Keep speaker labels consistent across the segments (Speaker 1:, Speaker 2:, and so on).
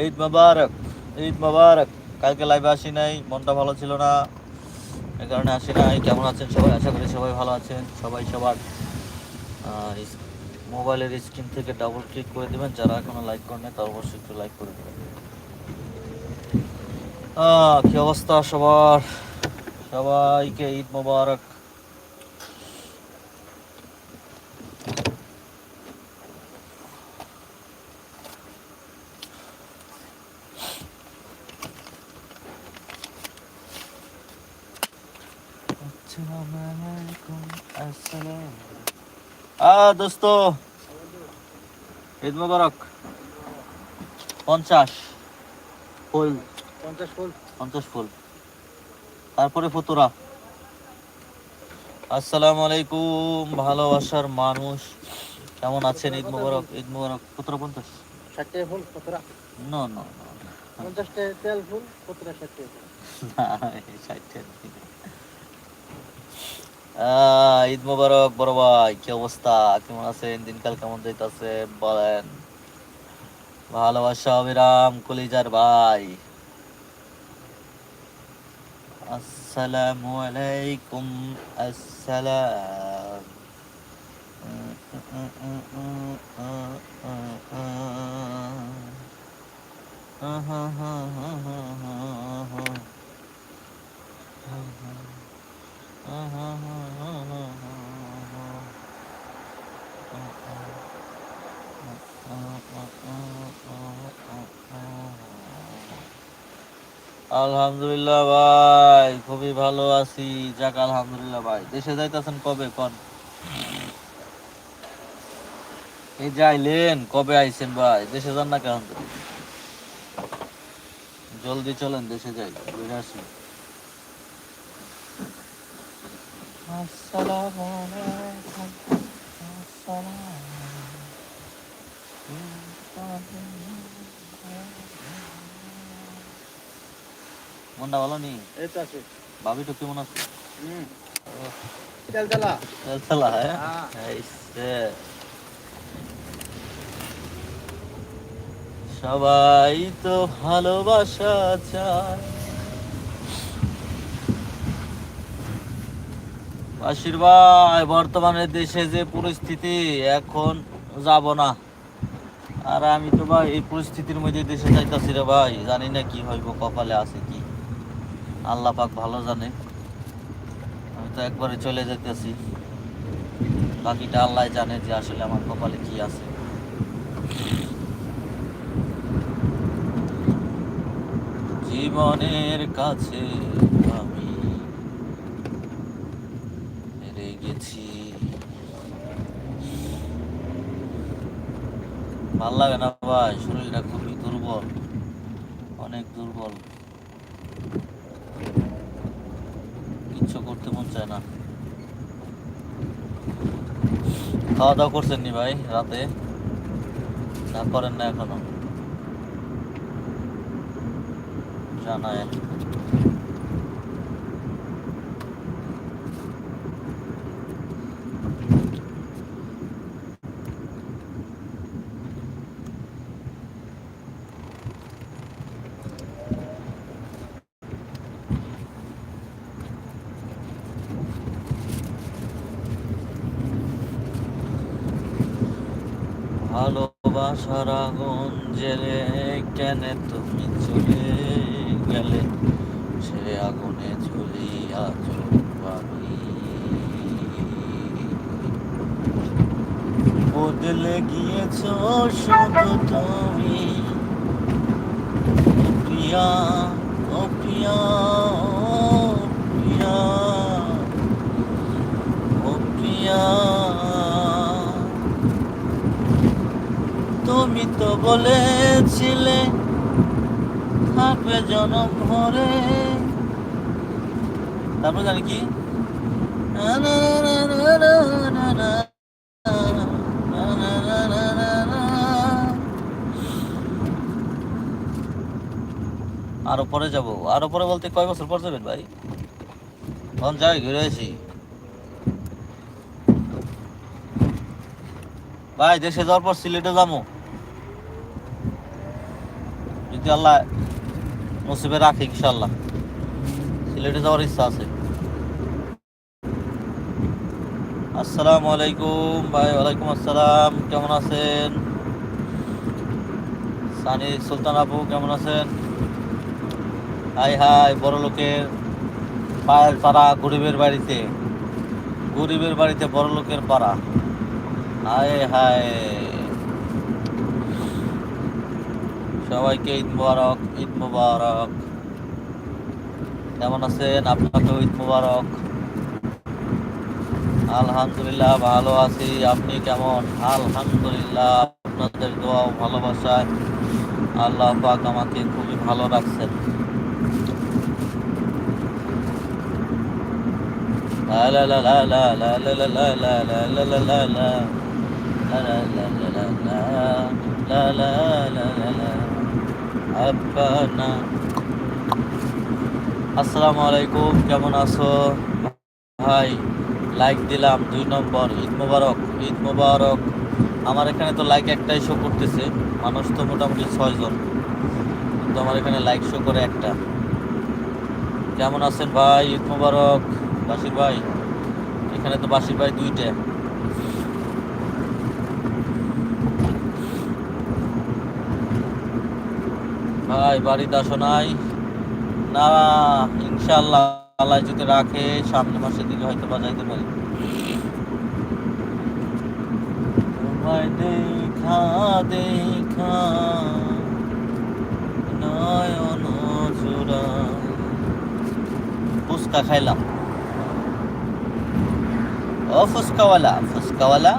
Speaker 1: ঈদ মোবারক ঈদ মোবারক। কালকে লাইভে আসি নাই, মনটা ভালো ছিল না। এই কারণে আসি নাই। কেমন আছেন সবাই? আশা করি সবাই ভালো আছেন। সবাই সবার মোবাইলের স্ক্রিন থেকে ডাবল ক্লিক করে দিবেন। যারা এখনও লাইক করেন তার অবশ্যই একটু লাইক করে দেবেন। কি অবস্থা সবার? সবাইকে ঈদ মোবারক। দোস্ত। ঈদ মোবারক। পঞ্চাশ। ফুল।
Speaker 2: পঞ্চাশ ফুল।
Speaker 1: পঞ্চাশ ফুল। তারপরে ফতুরা। আসসালামু আলাইকুম ভালোবাসার মানুষ। কেমন আছেন ঈদ মোবারক? ঈদ মোবারক। ফতুরা পঞ্চাশ।
Speaker 2: ষাট ফুল সতেরো
Speaker 1: না না
Speaker 2: তেল ফুল ষাট
Speaker 1: ঈদ মোবারক, বড় ভাই, কি অবস্থা? কেমন আছেন? দিনকাল কেমন যাইতাছে? বলেন। ভালোবাসা অবিরাম কলিজার ভাই। আসসালামু আলাইকুম, আসসালাম। আলহামদুলিল্লাহ ভাই, খুবই ভালো আছি। যাক, আলহামদুলিল্লাহ ভাই। দেশে যাইতেছেন কবে কোন এই যাইলেন কবে আইছেন ভাই? দেশে যান না কেমন জলদি চলেন, দেশে যাই আসি। আসসালামু আলাইকুম। মনটা ভালো নি?
Speaker 2: এই তো আছে?
Speaker 1: ভাবি তো কেমন আছে
Speaker 2: হুম
Speaker 1: হ্যাঁ?
Speaker 2: হ্যাঁ।
Speaker 1: সবাই তো ভালোবাসা চায়। ভাই বর্তমানে দেশে যে পরিস্থিতি, এখন যাব না। আর আমি তো ভাই, এই পরিস্থিতির মধ্যে দেশে যাইতাছি রে ভাই, জানি না কি হইব, কপালে আছে কি। আল্লাহ পাক ভালো জানে। আমি তো একবারে চলে যেতেছি বাকিটা আল্লাহ জানে যে আসলে আমার কপালে কি আছে। জীবনের কাছে আমি হেরে ভালো লাগে না ভাই, শরীরটা খুবই দুর্বল, অনেক দুর্বল। কিচ্ছু করতে মন চায় না। খাওয়া দাওয়া করছেন নি ভাই রাতে? না করেন না এখনও। জানায় ভালোবাসার আগুন জেলে কেন তুমি চলে গেলে সে আগুনে ঝুলিয়া আমি বদলে গিয়েছ শুধু তুমি। প্রিয়া ও প্রিয়া। তুমি তো বলেছিলে থাকবে জনম ভরে। তারপর জানি কি? আরও পরে যাব। আরও পরে বলতে কয় বছর পর যাবেন ভাই? তখন যাই, ঘুরে আসি। ভাই, দেশে যাওয়ার পর সিলেটে যাব। যদি আল্লাহ নসিবে রাখে ইনশাল্লাহ সিলেটে যাওয়ার ইচ্ছা আছে। আসসালামু আলাইকুম ভাই, ওয়ালাইকুম আসসালাম, কেমন আছেন? সানি সুলতান আপু, কেমন আছেন? হাই হাই, বড় লোকের পায়ের পাড়া গরিবের বাড়িতে গরিবের বাড়িতে বড় লোকের পাড়া। হায় হায়। সবাইকে ঈদ মুবারক ঈদ মুবারক। কেমন আছেন? আপনাকেও ঈদ মুবারক। আলহামদুলিল্লাহ, ভালো আছি। আপনি কেমন? আলহামদুলিল্লাহ, আপনাদের দোয়া ভালোবাসায়। আল্লাহ পাক আমাকে খুবই ভালো রাখছেন। লা লা লা লা লা লা লা লা লা লা লা লা লা লা লা। লা লা লা লা লা লা লা। আব্বানা। আসসালামু আলাইকুম কেমন আছো? ভাই, লাইক দিলাম, দুই নম্বর, ঈদ মোবারক ঈদ মোবারক। আমার এখানে তো লাইক একটাই শো করতেছে, মানুষ তো মোটামুটি ছয়জন কিন্তু আমার এখানে লাইক শো করে একটা। কেমন আছেন ভাই, ঈদ মোবারক? বাসির ভাই, এখানে তো বাসির ভাই দুইটা। ভাই বাড়িতে আসো নাই। না ইনশাল্লাহ আল্লাহ যদি রাখে, সামনে মাসের দিকে হয়তো বাজাইতে পারি। তোমায় দেখা দেখা, নয়ন জোড়া ফুচকা খাইলাম। ও ফুচকাওয়ালা ফুচকাওয়ালা?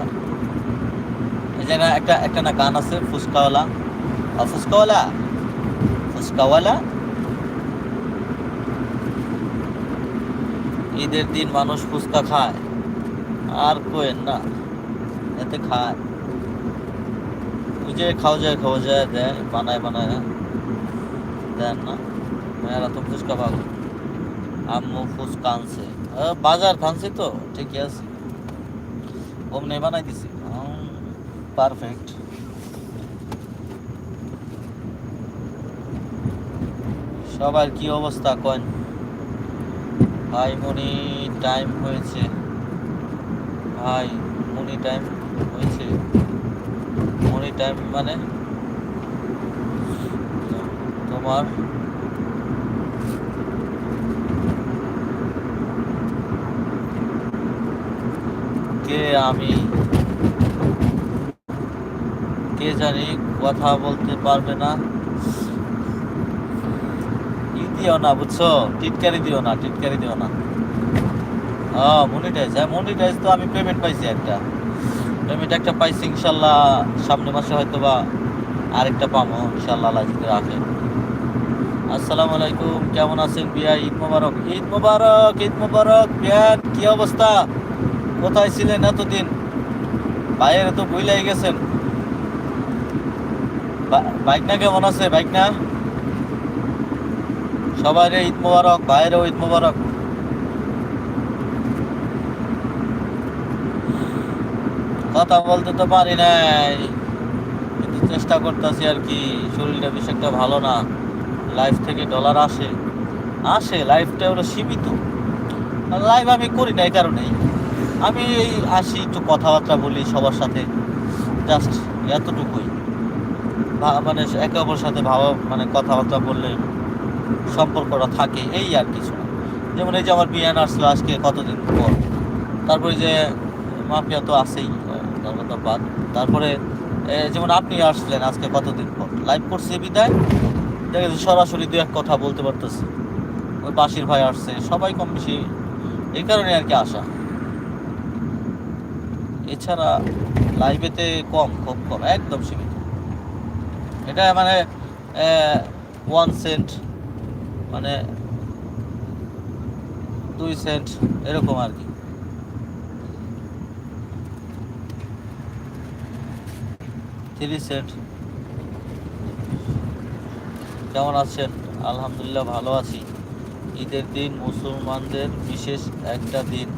Speaker 1: এই জায়গায় একটা একটা না গান আছে, ফুচকাওয়ালা। ও ফুচকাওয়ালা? ফুচকাওয়ালা ঈদের দিন মানুষ ফুচকা খায়। আর কোয়েন না, এতে খায়। যে খাওয়া যায় খাওয়া যায়, দেয়, বানায় বানায় দেন না, মেয়েরা তো ফুচকা পাগল আম্মু ফুচকা আনছে। বাজার খানছি তো, ঠিকই আছে। অমনি বানাই দিছি। পারফেক্ট সবার কি অবস্থা কন? ভাই, মনি টাইম হয়েছে। ভাই, মনি টাইম হয়েছে। মনি টাইম মানে? তোমার? কে আমি? কে জানি, কথা বলতে পারবে না। দিও না, বুঝছ? টিটকারি দিও না, টিটকারি দিও না। ও মনিটাইজ হ্যাঁ মনিটাইজ তো আমি পেমেন্ট পাইছি একটা। পেমেন্ট একটা পাইছি, ইনশাল্লাহ সামনে মাসে হয়তো বা আরেকটা পাবো ইনশাল্লাহ আল্লাহ যদি রাখে। আসসালামু আলাইকুম, কেমন আছেন বিয়া? ঈদ মোবারক। ঈদ মোবারক ঈদ মোবারক, বিয়ান, কি অবস্থা? কোথায় ছিলেন এতদিন? বাইরে তো বইলাই গেছেন। বাইক না কেমন আছে? বাইক না? সবাই ঈদ মোবারক বাইরেও ঈদ মোবারক। কথা বলতে তো পারি নাই, কিন্তু চেষ্টা করতেছি আর কি, শরীরটা বেশ একটা ভালো না। লাইফ থেকে ডলার আসে আসে লাইফটা হলো সীমিত। লাইভ আমি করি না এই কারণেই। আমি এই আসি, একটু কথাবার্তা বলি সবার সাথে জাস্ট এতটুকুই। মানে একে অপরের সাথে ভাবা মানে কথাবার্তা বললে সম্পর্কটা থাকে, এই আর কিছু না। যেমন এই যে আমার বিয়ান আসলো আজকে কতদিন পর? তারপরে যে মাফিয়া তো আছেই, তার কথা বাদ। তারপরে যেমন আপনি আসলেন আজকে কতদিন পর? লাইভ করছি বিদায়? দেখে যাচ্ছে সরাসরি দু এক কথা বলতে পারতেছি। ওই বাসির ভাই আসছে, সবাই কম বেশি এই কারণে আর কি আসা। এছাড়া লাইভেতে কম, খুব কম, একদম সীমিত। এটা মানে ওয়ান সেন্ট মানে দুই সেন্ট এরকম আর কি। Three cent. কেমন আছেন? আলহামদুলিল্লাহ ভালো আছি। ঈদের দিন মুসলমানদের বিশেষ একটা দিন।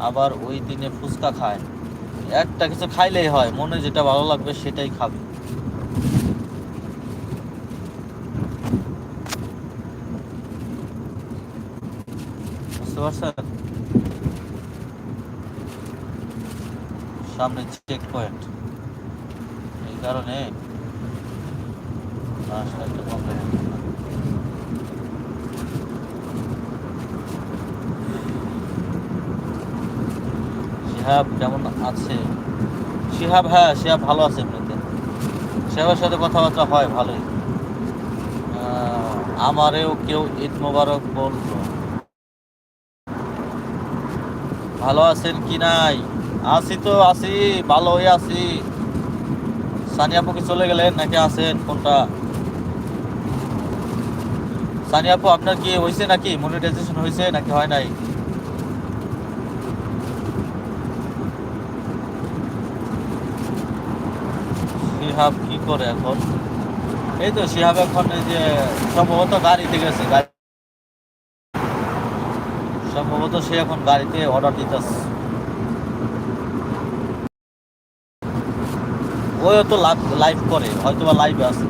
Speaker 1: আবার ওই দিনে ফুচকা খায়। একটা কিছু খাইলেই হয়, মনে যেটা ভালো লাগবে সেটাই খাবে। পারছেন সামনে চেক পয়েন্ট এই কারণে করতে শিহাব কেমন আছে? শিহাব হ্যাঁ শিহাব ভালো আছে এমনিতে। শিহাবের সাথে কথাবার্তা হয়, ভালোই। আমারেও কেউ ঈদ মোবারক বলল ভালো আছেন কি নাই? আছি তো আছি, ভালোই আছি। সানিয়া আপুকে চলে গেলেন নাকি আছেন? কোনটা? সানিয়া আপু, আপনার কি হয়েছে নাকি? মনিটাইজেশন হয়েছে নাকি হয় নাই? শিহাব কি করে এখন? এই তো শিহাব এখন এই যে সম্ভবত গাড়িতে গেছে, গাড়ি সম্ভবত সে এখন গাড়িতে অর্ডার দিতেছে। ওই তো লাইভ করে হয়তো বা লাইভে আছে।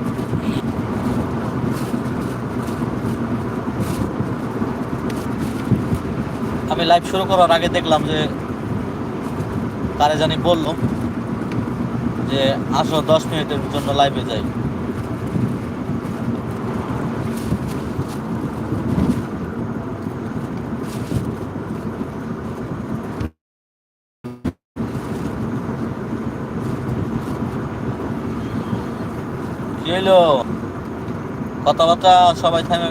Speaker 1: আমি লাইভ শুরু করার আগে দেখলাম যে, কারে জানি বলল যে, আসো দশ মিনিটের জন্য লাইভে যাই। হইল কথাবার্তা সবাই থামে।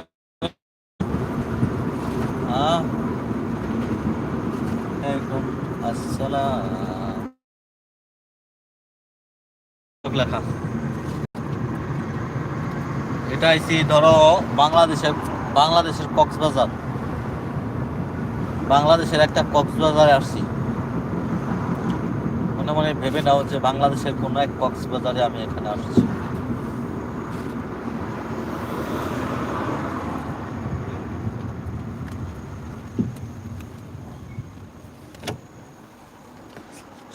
Speaker 1: এটা আইসি ধরো বাংলাদেশের বাংলাদেশের কক্সবাজার। বাংলাদেশের একটা কক্সবাজারে আসছি। মনে মনে ভেবে নাও যে বাংলাদেশের কোনো এক কক্সবাজারে আমি এখানে আসছি।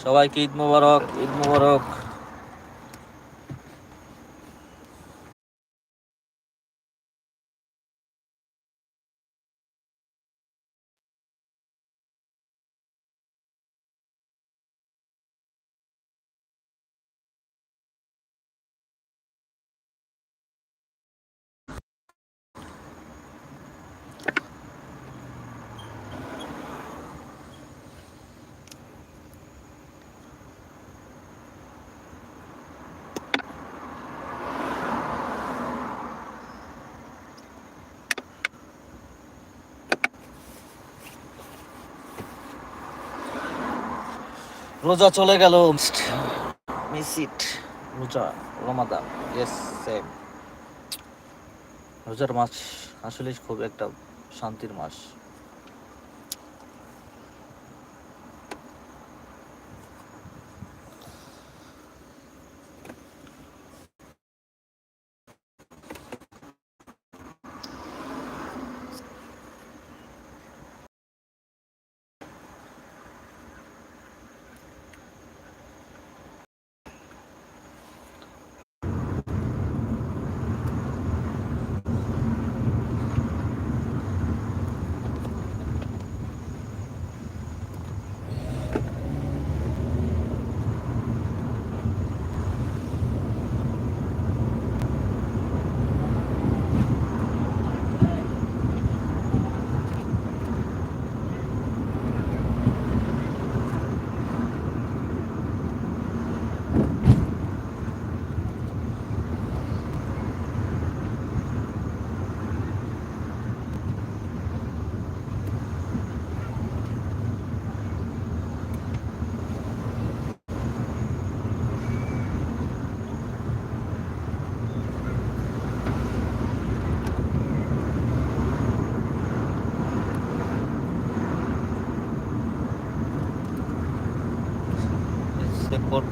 Speaker 1: সবাইকে ঈদ মোবারক ঈদ মোবারক। রোজা চলে গেল। মিস ইট রোজা রমাদান। ইয়েস সেম রোজার মাস আসলে খুব একটা শান্তির মাস।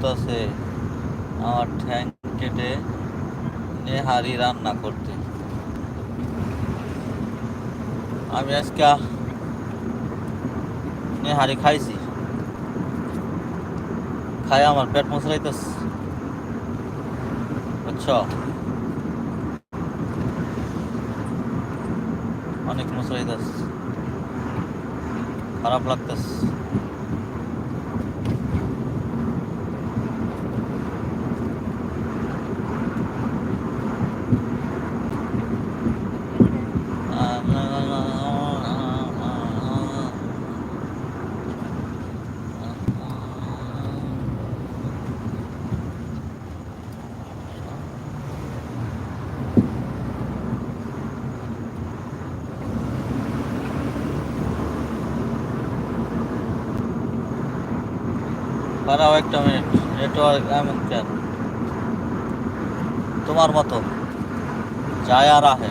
Speaker 1: সে আমার ঠ্যাং কেটে নেহারি রান্না করতে। আমি আজকে নেহারি খাইছি। খাই আমার পেট মশলাইতেছে। বুঝছ? অনেক মশলাইতেছে। খারাপ লাগতেছে। দাঁড়াও একটা মিনিট নেটওয়ার্ক এমন কেন? তোমার মতো যায় আর আহে